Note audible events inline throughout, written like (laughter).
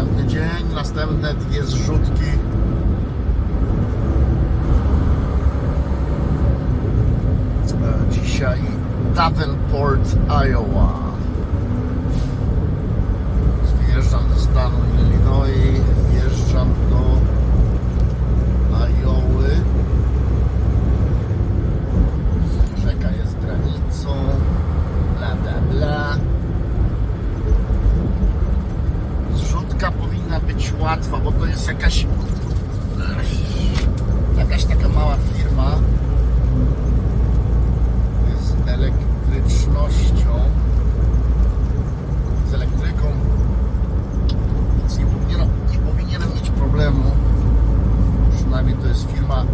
następny dzień, następne dwie zrzutki. Dzisiaj Davenport, Iowa. Wyjeżdżam ze stanu Illinois, wjeżdżam do Ioły. Rzeka jest granicą, bla bla bla. Łatwa, bo to jest jakaś jakaś taka mała firma z elektrycznością, z elektryką. Więc nie powinienem, nie powinienem mieć problemu. Przynajmniej to jest firma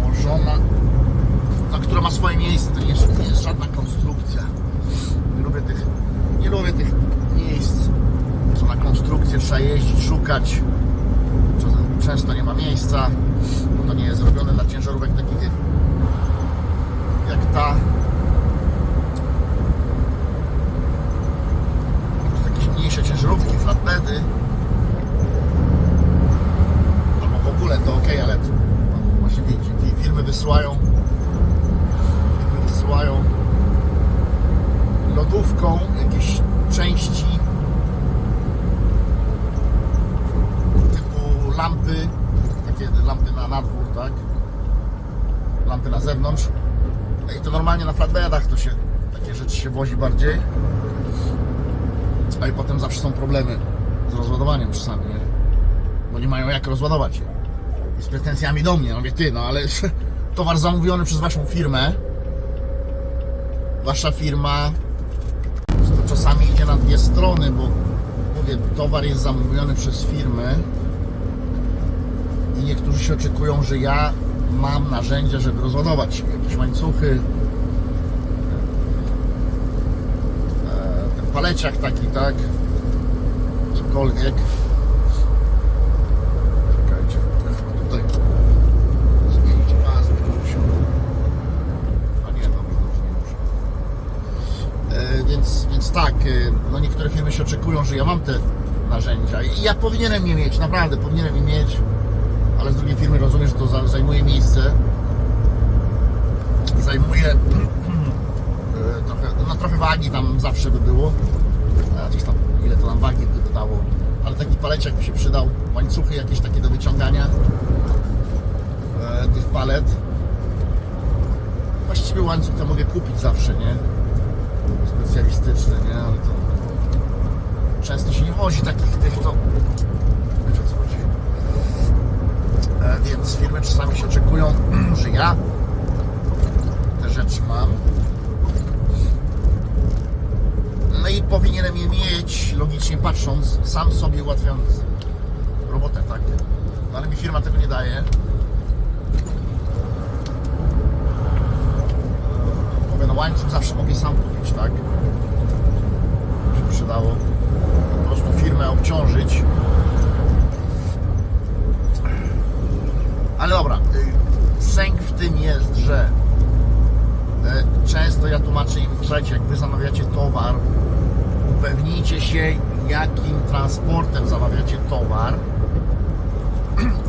położona, no, która ma swoje miejsce. To nie jest, nie jest żadna konstrukcja. Nie lubię tych, nie lubię tych miejsc, co na konstrukcję trzeba jeździć, szukać. Czasem- Często nie ma miejsca, bo to nie jest zrobione dla ciężarówek takich jak, jak ta. Po prostu jakieś mniejsze ciężarówki, flatbedy. Albo w ogóle to ok, ale to, no, właśnie widzicie, fi- firmy wysyłają firmy wysyłają lodówką jakieś części typu lampy, takie lampy na nadwór, tak? Lampy na zewnątrz. I to normalnie na flatbedach to się takie rzeczy się wozi bardziej. A i potem zawsze są problemy z rozładowaniem czasami, nie? Bo nie mają jak rozładować. I z pretensjami do mnie. Ja mówię, ty, no ale (laughs) towar zamówiony przez waszą firmę. Wasza firma to czasami idzie na dwie strony, bo mówię, towar jest zamówiony przez firmę i niektórzy się oczekują, że ja mam narzędzia, żeby rozładować jakieś łańcuchy. e, Ten paleciak taki, tak? Cokolwiek. Czekajcie, chyba tutaj zmienić pas, będę musiał. A nie, dobra, już nie muszę. E, więc, więc tak, e, no niektóre firmy się oczekują, że ja mam te narzędzia i ja powinienem je mieć, naprawdę powinienem je mieć, ale z drugiej firmy rozumiem, że to za- zajmuje miejsce, zajmuje (clears throat) e, trochę, no trochę wagi tam zawsze by było, a coś tam, ile to nam wagi by dodało, ale taki paleciak by się przydał, łańcuchy jakieś takie do wyciągania e, tych palet. Właściwie łańcuch to mogę kupić zawsze, nie? Specjalistyczny, nie? Ale to często się nie wozi takich tych, to wiecie o co chodzi. E, więc firmy czasami się oczekują, (clears throat) że ja te rzeczy mam. No i powinienem je mieć, logicznie patrząc, sam sobie ułatwiając robotę, tak? No ale mi firma tego nie daje. Mówię, no łańcuch zawsze mogę sam kupić, tak? Się przydało po prostu firmę obciążyć. Ale dobra, y, sęk w tym jest, że y, często ja tłumaczę im, słuchajcie, jak wy zamawiacie towar, upewnijcie się, jakim transportem zamawiacie towar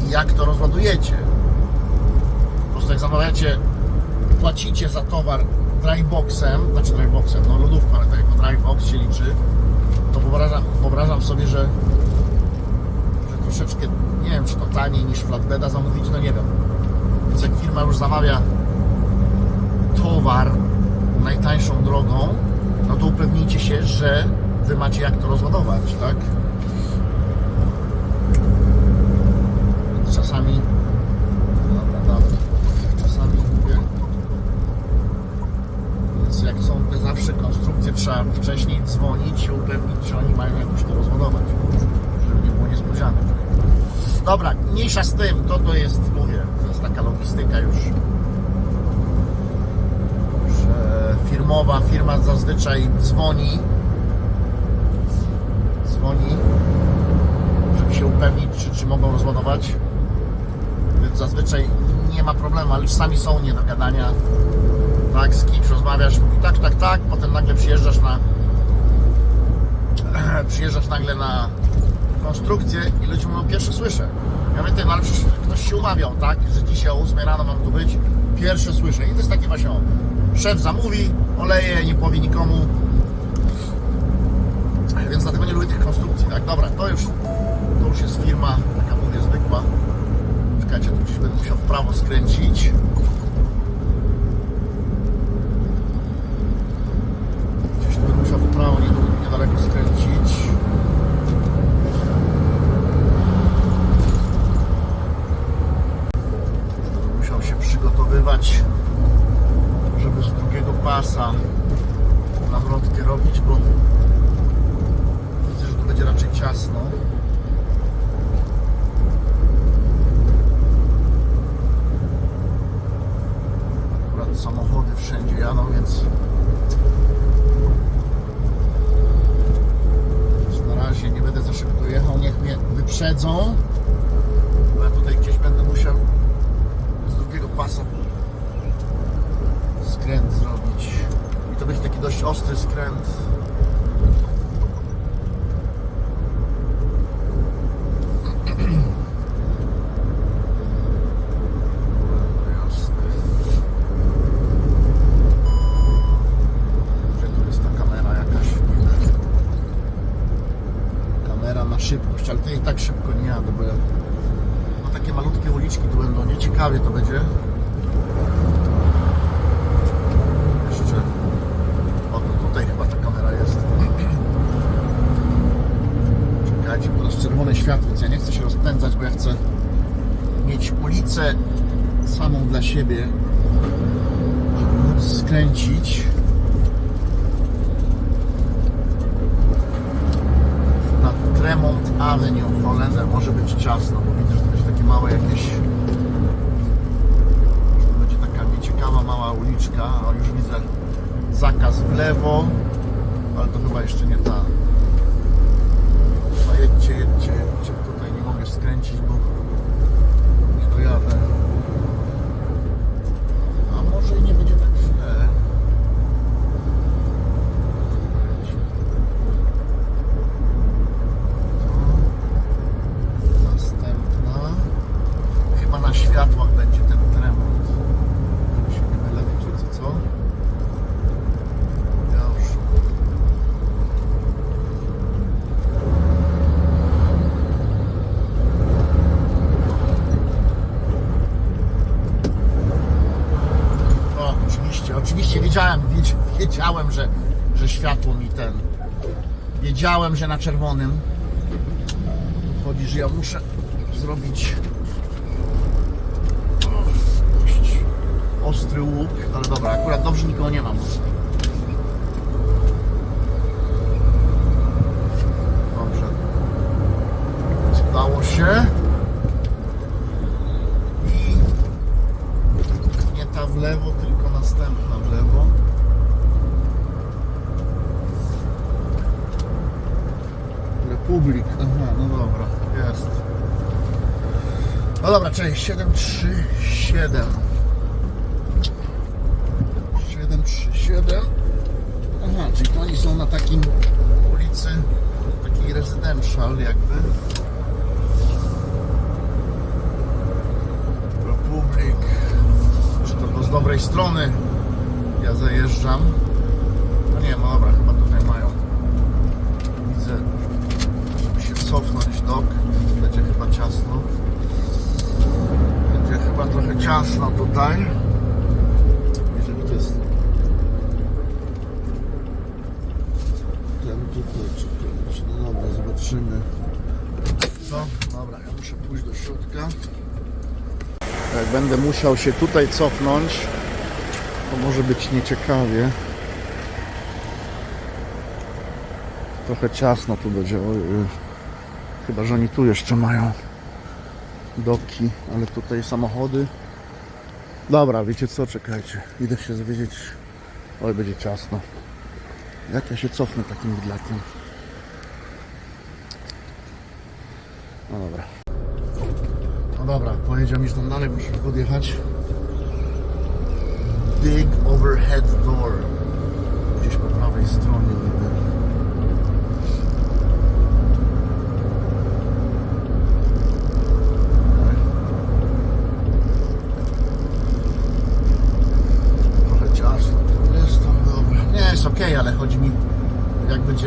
i jak to rozładujecie. Po prostu jak zamawiacie płacicie za towar dryboxem, znaczy dryboxem, no lodówką, ale tak jako drybox się liczy, to wyobrażam, wyobrażam sobie, że, że troszeczkę, nie wiem, czy to taniej niż flatbeda zamówić, no nie wiem. Więc jak firma już zamawia towar najtańszą drogą, no to upewnijcie się, że wy macie jak to rozładować, tak? Czasami Dobra, dobra. Czasami mówię. Więc jak są te zawsze konstrukcje, trzeba wcześniej dzwonić i upewnić, że oni mają jakoś to rozładować. Żeby nie było niespodzianek. Dobra, mniejsza z tym, to to jest, mówię, to jest taka logistyka już. Że firmowa, firma zazwyczaj dzwoni. Dzwoni, żeby się upewnić, czy, czy mogą rozładować więc zazwyczaj nie ma problemu, ale czasami są niedogadania. Tak, z kimś rozmawiasz, mówi tak, tak, tak, potem nagle przyjeżdżasz na (clears throat) przyjeżdżasz nagle na konstrukcję i ludzie mówią, pierwszy słyszę. Ja mówię, ty, no ale przecież ktoś się umawiał, tak, że dzisiaj o 8 rano mam tu być, pierwszy słyszę. I to jest takie właśnie, o, szef zamówi, oleje, nie powie nikomu. Więc dlatego nie lubię tych konstrukcji, tak, dobra, to już, to już jest firma, taka mówię, zwykła. Czekajcie, tu gdzieś będę musiał w prawo skręcić. Gdzieś tu będę musiał w prawo nie- niedaleko skręcić. Musiał się przygotowywać, żeby z drugiego pasa nawrotkę robić, bo widzę, że tu będzie raczej ciasno. Akurat samochody wszędzie jadą, Więc na razie nie będę za szybko jechał, niech mnie wyprzedzą. Ja tutaj gdzieś będę musiał z drugiego pasa skręt zrobić. I to będzie taki dość ostry skręt. Jasne. Gdzie tu jest ta kamera jakaś? Kamera na szybkość, ale to i tak szybko nie jadę, bo ja... No takie malutkie uliczki tu będą, nieciekawie to będzie. Jeszcze... O, to tutaj chyba ta kamera jest. Czekajcie, bo teraz czerwone światło, więc ja nie chcę się rozpędzać, bo ja chcę mieć ulicę samą dla siebie, żeby móc skręcić. na Tremont Avenue Holender może być ciasno, bo widzę, że to będzie takie małe jakieś to będzie taka nieciekawa mała uliczka, o już widzę zakaz w lewo ale to chyba jeszcze nie ta. No jedźcie, jedźcie, jedźcie. Tutaj nie mogę skręcić, bo nie dojadę a może i nie będzie tak źle Następna. Chyba na światłach będzie ten tremont. Żeby się nie mylę, wiecie co, co? Ja już. O, oczywiście, oczywiście wiedziałem, wiedz- wiedziałem, że, że światło mi ten. Wiedziałem, że na czerwonym chodzi, że ja muszę zrobić ostry łuk, ale dobra, akurat dobrze nikogo nie mam. Dobrze. Udało się. I nie ta w lewo, tylko następna w lewo. Republik. Aha, no dobra, jest. No dobra, cześć, 737. 737. Aha, czyli to oni są na takim ulicy, taki residential jakby. Republik. Czy to, to z dobrej strony ja zajeżdżam? No nie, no dobra, chyba tutaj mają. Widzę żeby się cofnąć dok, będzie chyba ciasno. Będzie chyba trochę ciasno tutaj. Jeżeli to jest ten tutaj, czy czy no dobra, zobaczymy. Co? Dobra, ja muszę pójść do środka. Będę musiał się tutaj cofnąć, to może być nieciekawie. Trochę ciasno tu będzie. Oj. Chyba, że oni tu jeszcze mają doki, ale tutaj samochody. Dobra, wiecie co? Czekajcie. Idę się dowiedzieć. Oj, będzie ciasno. Jak ja się cofnę takim widlakiem? No dobra. No dobra, mi, że tam dalej muszę podjechać. Big overhead door. Gdzieś po prawej stronie.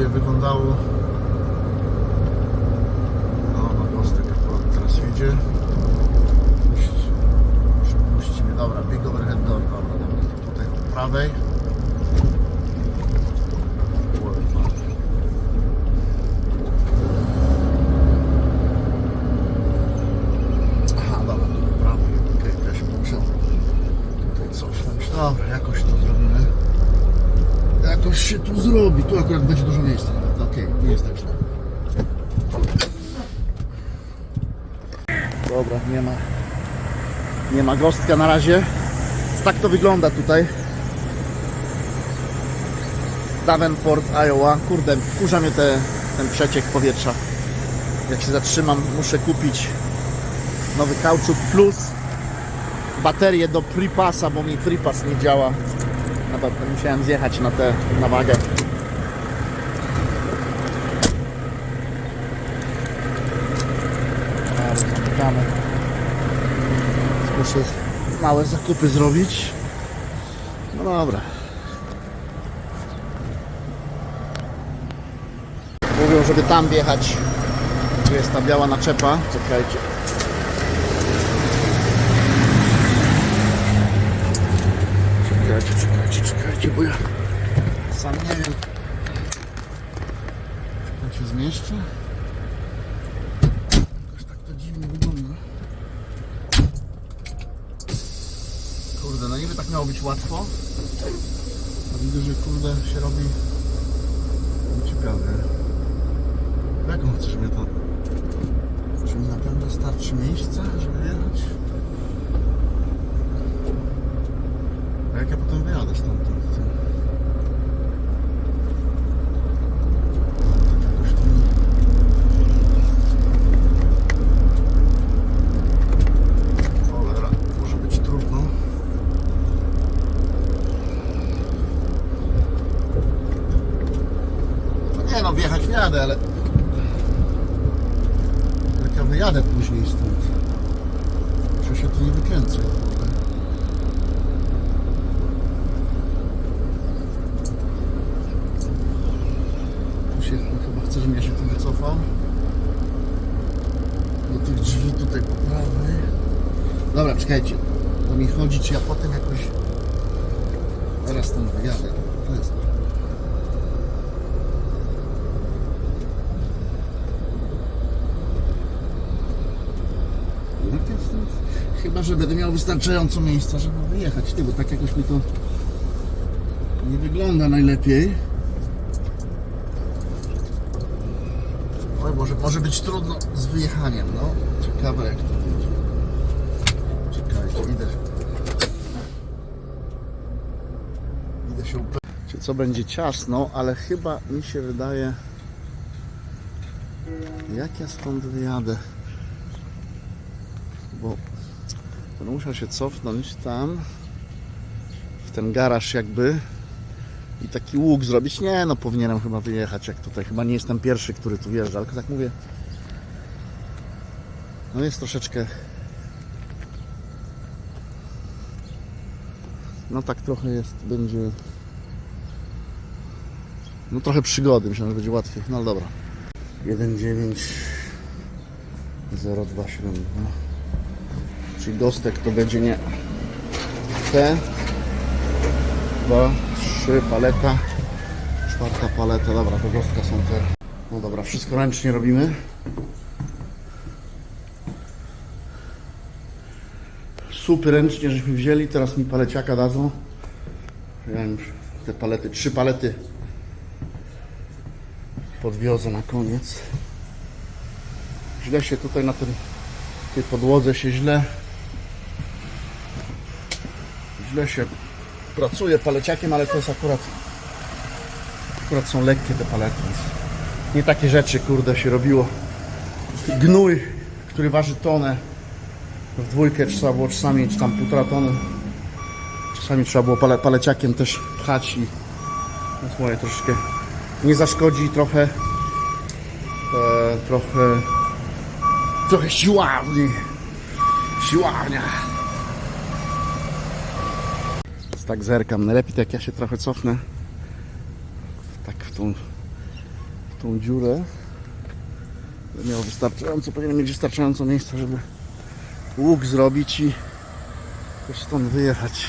wyglądało. No, no Gostek akurat teraz jedzie. Puść, przepuści mnie. Dobra, big overhead door. Dobra, dobra. To tutaj po prawej. Kurwa. Aha, dobra, tu po prawej. Okej, to ja się musiał tutaj cofnąć. Dobra, jakoś to zrobimy. Jakoś się tu akurat będzie dużo miejsca. Okej, nie jest tak źle. Dobra, nie ma. Nie ma gostka na razie. Tak to wygląda tutaj. Davenport, Iowa. Kurde, wkurza mnie te, ten przeciek powietrza. Jak się zatrzymam, muszę kupić nowy kauczuk plus baterię do pripasa, bo mi pripas nie działa. Nawet musiałem zjechać na tę na wagę. Ale zamykamy. Muszę małe zakupy zrobić. No dobra. Mówią, żeby tam wjechać. Tu jest ta biała naczepa. Czekajcie. Czekajcie, czekajcie, czekajcie, bo ja sam nie wiem. Jak się zmieszczę? Jakoś tak to dziwnie wygląda. Kurde, no niby tak miało być łatwo. A widzę, że kurde się robi ciekawie. Jak on chce, żeby mnie to... Czy mi na pewno starczy miejsca, żeby jechać? A jak ja potem wyjadę stamtąd? to- Tak jakoś to mi- Cholera, może być trudno. No nie no, wjechać wjadę, ale... Jak ja wyjadę później stąd, to się tu nie wykręcę. Tu się chyba chce, żebym ja się tu wycofał. Do tych drzwi tutaj po prawej. Dobra, czekajcie. Bo mi chodzi, czy ja potem jakoś zaraz stąd wyjadę. To jest. Jak ja stąd? Chyba, że będę miał wystarczająco miejsca, żeby wyjechać. Ty, bo tak jakoś mi to nie wygląda najlepiej. Oj, może, może być trudno z wyjechaniem, no. Ciekawe jak to będzie. Czekajcie, idę. Idę się upewnić. Co będzie ciasno, ale chyba mi się wydaje... Jak ja stąd wyjadę? Bo będę musiał się cofnąć tam w ten garaż jakby i taki łuk zrobić. Nie, no powinienem chyba wyjechać jak tutaj. Chyba nie jestem pierwszy, który tu wjeżdża, ale tak mówię. No jest troszeczkę. No tak trochę jest, będzie. No trochę przygody, myślałem, że będzie łatwiej. No ale dobra. 19027 Czyli gostek to będzie nie te dwa, trzy, paleta, czwarta paleta, dobra, do gostka są te. No dobra, wszystko ręcznie robimy. Super ręcznie żeśmy wzięli, teraz mi paleciaka dadzą. Już te palety, trzy palety podwiozę na koniec. Źle się tutaj na tym, tej podłodze się źle źle się pracuje paleciakiem, ale to jest akurat akurat są lekkie te palety więc nie takie rzeczy kurde się robiło. Gnój, który waży tonę w dwójkę trzeba było czasami czy tam półtora tony. Czasami trzeba było pale, paleciakiem też pchać i no słuchaj, troszeczkę nie zaszkodzi trochę e, trochę trochę siłowni siłownia tak zerkam. Najlepiej tak jak ja się trochę cofnę. Tak w tą, w tą dziurę. Będę miał wystarczająco, powinien mieć wystarczająco miejsca, żeby łuk zrobić i też stąd wyjechać.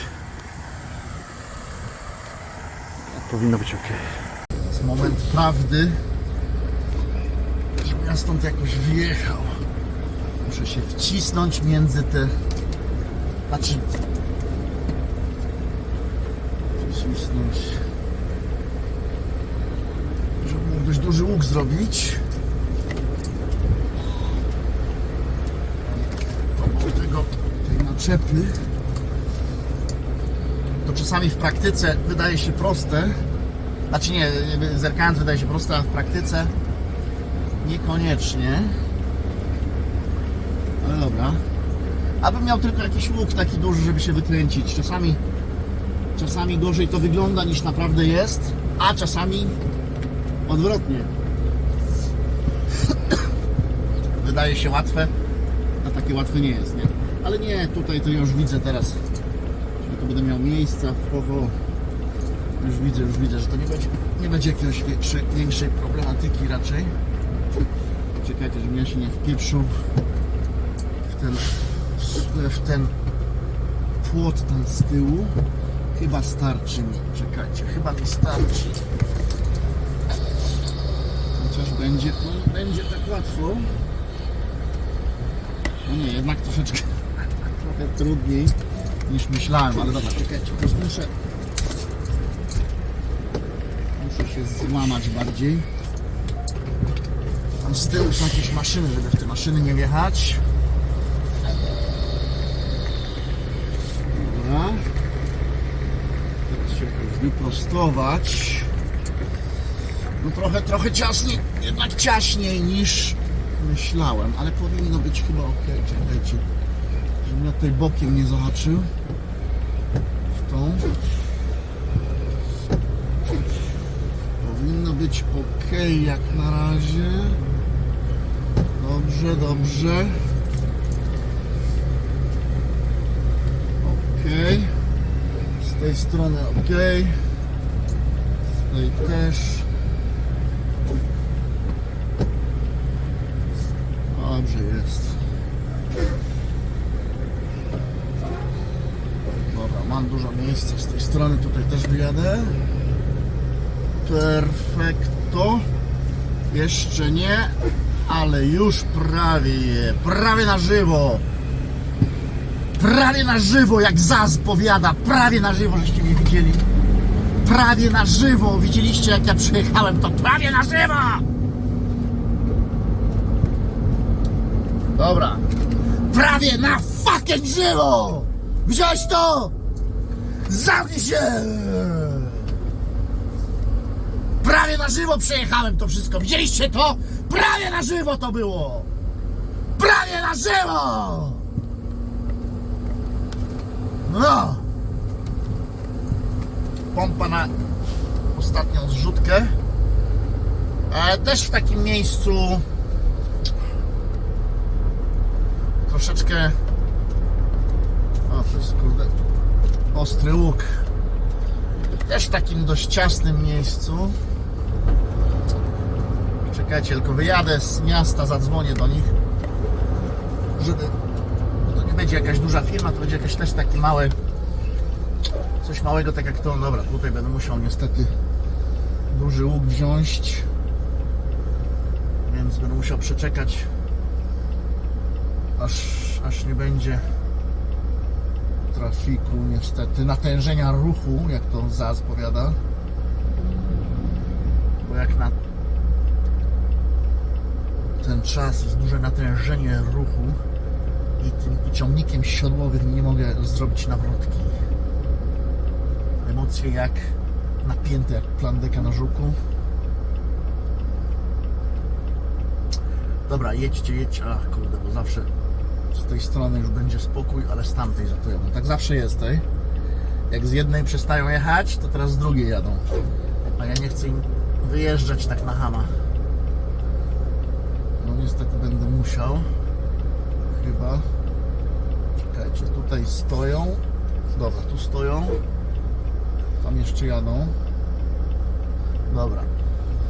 Powinno być ok. Jest moment prawdy, żebym ja stąd jakoś wyjechał. Muszę się wcisnąć między te. Znaczy. Wcisnąć. Żeby mógł dość duży łuk zrobić. Obok tego, tej naczepy. To czasami w praktyce wydaje się proste. Znaczy nie, zerkając wydaje się proste, a w praktyce niekoniecznie. Ale dobra. Abym miał tylko jakiś łuk taki duży, żeby się wykręcić. Czasami, czasami gorzej to wygląda niż naprawdę jest, a czasami odwrotnie. (coughs) Wydaje się łatwe, a takie łatwe nie jest, nie? Ale nie, tutaj to już widzę teraz, że tu będę miał miejsca, ho, ho. Już widzę, już widzę, że to nie będzie, nie będzie jakiejś większej, większej problematyki raczej. (coughs) Czekajcie, żebym ja się nie wpieprzył w ten, w ten płot tam z tyłu. Chyba starczy mi. Czekajcie, chyba mi starczy. Chociaż będzie, no, będzie tak łatwo. No nie, jednak troszeczkę (laughs) trochę trudniej niż myślałem, ale dobra, czekajcie, po prostu muszę muszę się złamać bardziej. Tam z tyłu są jakieś maszyny, żeby w te maszyny nie wjechać. Dobra. Teraz się jakoś wyprostować. No trochę, trochę ciasniej, jednak ciaśniej niż myślałem, ale powinno być chyba ok. Czekajcie, żebym ja tutaj bokiem nie zahaczył w tą. Powinno być ok jak na razie. Dobrze, dobrze. Ok. Z tej strony ok. Z tej też. Dobrze jest. Dobra, mam dużo miejsca z tej strony, tutaj też wyjadę. Perfekto. Jeszcze nie, ale już prawie. Prawie na żywo. Prawie na żywo, jak Zaz powiada. Prawie na żywo, żeście mnie widzieli. Prawie na żywo. Widzieliście, jak ja przyjechałem, to prawie na żywo. Dobra. Prawie na fucking żywo. Widziałeś to? Zamknij się. Prawie na żywo przejechałem to wszystko. Widzieliście to? Prawie na żywo to było! Prawie na żywo! No! Pompa na ostatnią zrzutkę. E, też w takim miejscu troszeczkę o, to jest kurde ostry łuk też w takim dość ciasnym miejscu. Czekajcie, tylko wyjadę z miasta, zadzwonię do nich, żeby. Będzie jakaś duża firma, to będzie jakaś też taki mały. Coś małego, tak jak to. Dobra, tutaj będę musiał niestety duży łuk wziąć. Więc będę musiał przeczekać, aż, aż nie będzie trafiku, niestety, natężenia ruchu, jak to ZAZ powiada. Bo jak na ten czas jest duże natężenie ruchu i tym ciągnikiem siodłowym nie mogę zrobić nawrotki. Emocje jak napięte jak plandeka na żuku. Dobra, jedźcie, jedźcie. Ach kurde, bo zawsze z tej strony już będzie spokój, ale z tamtej za to jadą. Tak zawsze jest, tej. Jak z jednej przestają jechać, to teraz z drugiej jadą. A ja nie chcę im wyjeżdżać tak na hama. No niestety będę musiał. Chyba. Czekajcie, tutaj stoją. Dobra, tu stoją. Tam jeszcze jadą. Dobra.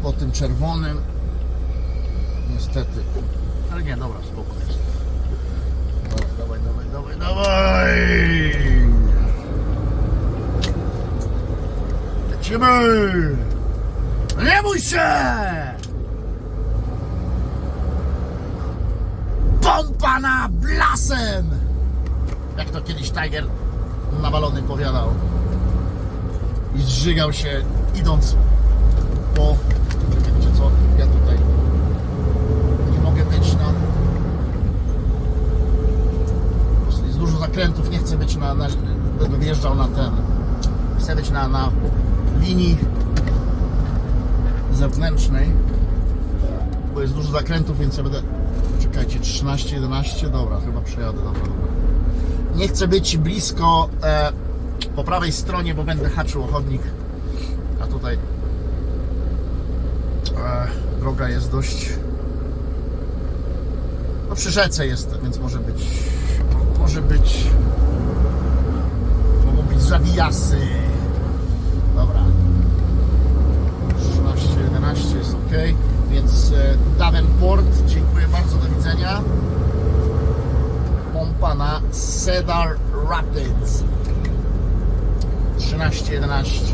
Po tym czerwonym Niestety. Ale nie, dobra. Dawaj, dawaj, dawaj, dawaj, dawaj! Lecimy! Nie bój się! Pompa na blasem! Jak to kiedyś Tiger nawalony powiadał. I zżygał się idąc po... Wiecie co? Ja tutaj nie mogę być na... Jest dużo zakrętów, nie chcę być na... na będę wjeżdżał na ten... Chcę być na, na linii zewnętrznej, bo jest dużo zakrętów, więc ja będę... Czekajcie, 13, 11, dobra, chyba przejadę, dobra, dobra. Nie chcę być blisko e, po prawej stronie, bo będę haczył o chodnik, a tutaj e, droga jest dość... No przy rzece jest, więc może być... Może być... Mogą być zawijasy. Dobra. 13, 11 jest ok. Więc e, Davenport, dziękuję bardzo, do widzenia. Pompa na Cedar Rapids. 13, 11.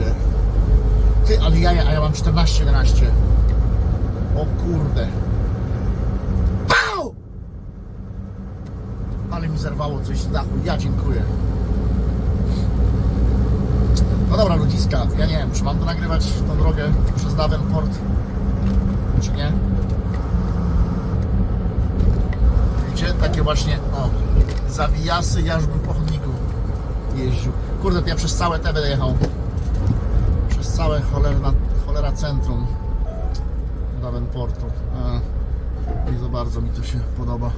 Ty, ale ja, a ja mam 14, 11. O kurde. Pau! Ale mi zerwało coś z dachu. Ja dziękuję. No dobra, ludziska, ja nie wiem, czy mam to nagrywać tą drogę przez Davenport, czy nie. Widzicie, takie właśnie, o, zawijasy, ja po chodniku jeździł. Kurde, to ja przez całe te będę jechał. Przez całe cholerna, cholera centrum Davenportu. A, nie za bardzo mi to się podoba.